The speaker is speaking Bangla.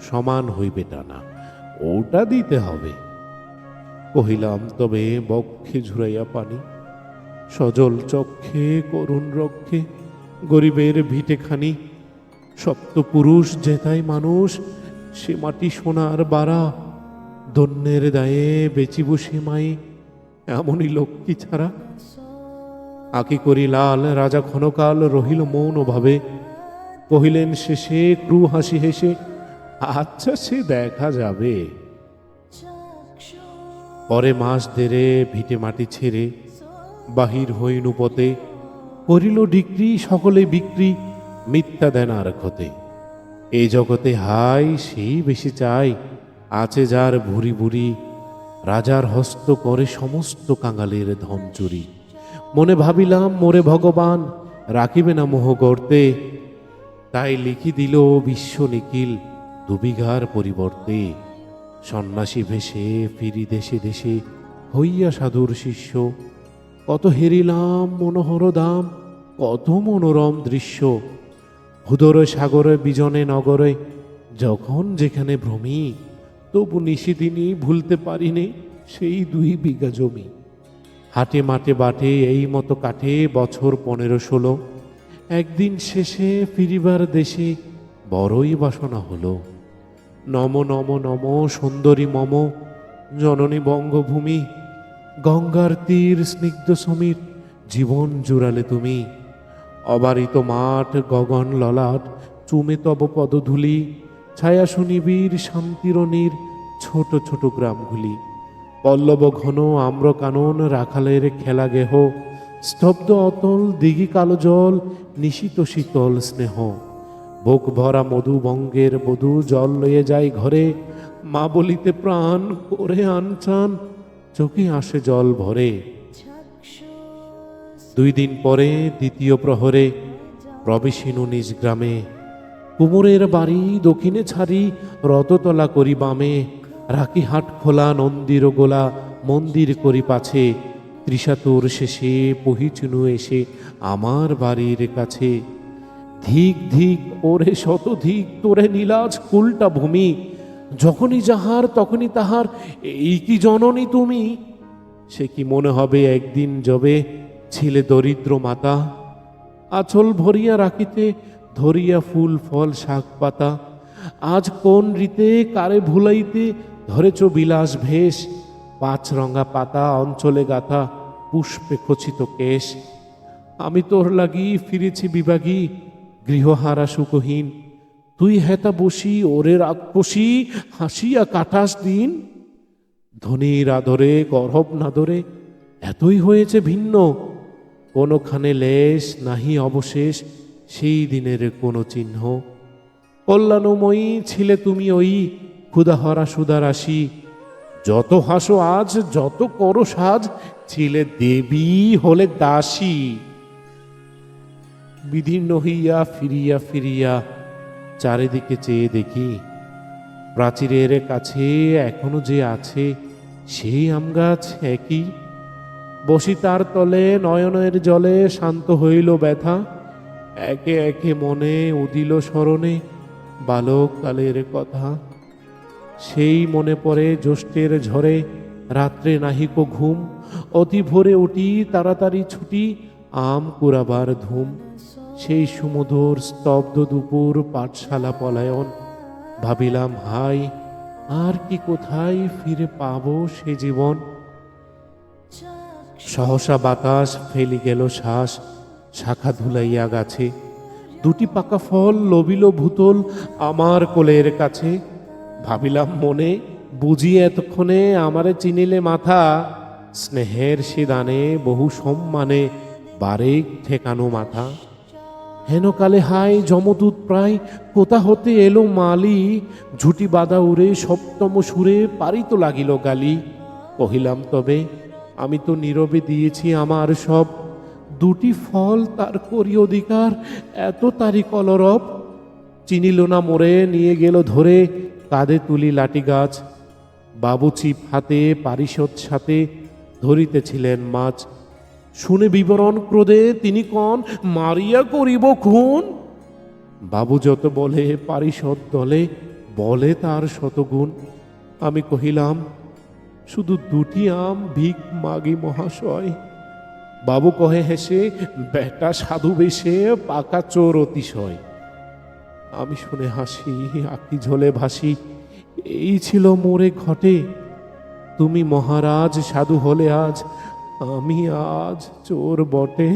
সমান হইবে টানা ওটা দিতে হবে। কহিলাম, তবে বক্ষে ঝুরাইয়া পানি, সজল চক্ষে, করুণ রক্ষে গরিবের ভিটেখানি, সপ্তপুরুষ জেতাই মানুষ, সে মাটি সোনার বাড়া ধন্যের দায়ে বেচিব সে মাই, এমনই লক্ষ্মী ছাড়া? আকি করি লাল রাজা ক্ষণকাল রহিল মৌন ভাবে, কহিলেন, শেষে ক্রু হাসি হেসে আচ্ছা সে দেখা যাবে। পরে মাস দেরে ভিটে মাটি ছেড়ে বাহির হইনু পথে করিল ডিক্রি, সকলে বিক্রি, মিথ্যা দেন আর ক্ষতে। এই জগতে হাই, সেই বেশি চাই, আছে যার ভুরি ভুরি, রাজার হস্ত করে সমস্ত কাঙালের ধন চুরি। মনে ভাবিলাম, মোরে ভগবান, রাখিবে না মোহ গর্তে তাই লিখি দিল বিশ্ব নিখিল দুবিঘার পরিবর্তে সন্ন্যাসী ভেসে ফিরি দেশে দেশে হইয়া সাধুর শিষ্য। কত হেরিলাম মনোহর দাম, কত মনোরম দৃশ্য। হুদরে সাগরে বিজনে নগরে যখন যেখানে ভ্রমি, তবু নিশিদিনই ভুলতে পারিনি সেই দুই বিঘা জমি। হাটে মাঠে বাটে এই মতো কাটে বছর পনেরো ষোলো। একদিন শেষে ফিরিবার দেশে বড়ই বাসনা হলো। নম নম নম সুন্দরী মম, জননী বঙ্গভূমি, গঙ্গার তীর স্নিগ্ধ সমীর, জীবন জুড়ালে তুমি। অবারিত মাঠ, গগন ললাট, চুমে তব পদধূলি, ছায়া সুনিবির শান্তিরণীর ছোট ছোট গ্রামগুলি। পল্লব ঘন আম্র কানন রাখালের খেলা গেহ, স্তব্ধ অতল দিঘি কালো জল, নিশিত শীতল স্নেহ। বুক ভরা মধু বঙ্গের বধূ জল লয়ে যায় ঘরে। মা বলিতে প্রাণ করে আনচান, চোখে আসে জল ভরে। দুই দিন পরে দ্বিতীয় প্রহরে প্রবেশিনু নিজ গ্রামে। কুমোরের বাড়ি দক্ষিণে ছাড়ি রততলা করি বামে। রাখি হাট খোলা, নন্দির গোলা, মন্দির করি পাছে। ত্রিশাতুর শেষে পহিচুনু এসে আমার বাড়ির কাছে। ধিক ধিক ওরে শত ধিক, তোরে নীলাজ কুলটা ভূমি। যখনই যাহার, তখনই তাহার, এই কি জননী তুমি? সে কি মনে হবে একদিন যবে ছিলে দরিদ্র মাতা? আঁচল ভরিয়া রাখিতে, ধরিয়া ফুল, ফল, শাক পাতা। আজ কোন রীতে, কারে ভুলাইতে, ধরেছ বিলাস ভেষ। পাঁচ রঙা পাতা, অঞ্চলে গাথা, পুষ্পে খচিত কেশ। আমি তোর লাগি ফিরেছি বিভাগী গৃহহারা সুখহীন। তুই হেতা বসি, ওরে রাগপসি হাসিয়া কাটাস দিন। ধনির আদরে গর্ভ নাদরে, এতই হয়েছে ভিন্ন। কোনোখানে লেশ নাহি অবশেষ, সেই দিনের কোনো চিহ্ন। কল্যাণময়ী ছিলে তুমি ওই ক্ষুদাহরা সুদারাশি যত হাসো আজ, যত করো সাজ, ছিলে দেবী হলে দাসী। বিদীর্ণ হইয়া ফিরিয়া ফিরিয়া চারিদিকে চেয়ে দেখি, প্রাচীরের কাছে এখনও যে আছে সেই আম গাছ একই। বসি তার তলে নয়নের জলে শান্ত হইল ব্যথা। একে একে মনে উদিল স্মরণে বালক কালের কথা। সেই মনে পড়ে জ্যৈষ্ঠের ঝড়ে রাত্রে নাহিক ঘুম। অতি ভোরে উঠি তাড়াতাড়ি ছুটি, আম কুড়াবার ধুম। সেই সুমধুর স্তব্ধ দুপুর পাঠশালা পলায়ন। ভাবিলাম, হাই, আর কি কোথায় ফিরে পাব সে জীবন? সহসা বাতাস ফেলি গেল শ্বাস, শাখা ধুলাইয়া গাছে। দুটি পাকা ফল লবিল ভূতল আমার কোলের কাছে। ভাবিলাম, মনে, বুঝি এতক্ষণে আমারে চিনিলে মাথা। স্নেহের সে দানে বহু সম্মানে বারেক ঠেকানো মাথা। হেনকালে হাই যমদূত প্রায়, কোথা হতে এলো মালি? ঝুটি বাদা উড়ে সপ্তম সুরে পারিত লাগিল গালি। কহিলাম, তবে আমি তো নীরবে দিয়েছি আমার সব। দুটি ফল তার করি অধিকার, এত তারি কলরব। চিনিল না মোরে, নিয়ে গেল ধরে কাঁধে তুলি লাঠি গাছ। বাবু চিপ হাতে, পারিষদ সাথে ধরিতেছিলেন মাছ। শুনে বিবরণ ক্রোধে তিনি কন, মারিয়া করিব খুন? বাবু যত বলে পারিষদ দলে, বলে তার শতগুণ। আমি কহিলাম, শুধু দুটি আম ভিক মাগি মহাশয়। বাবু কহে হেসে, বেটা সাধু বেশে পাকা চোর অতিশয়। আমি শুনে হাসি, আঁকি ঝোলে ভাসি, এই ছিল মোরে ঘটে। তুমি মহারাজ সাধু হলে আজ আমি আজ চোর বটে।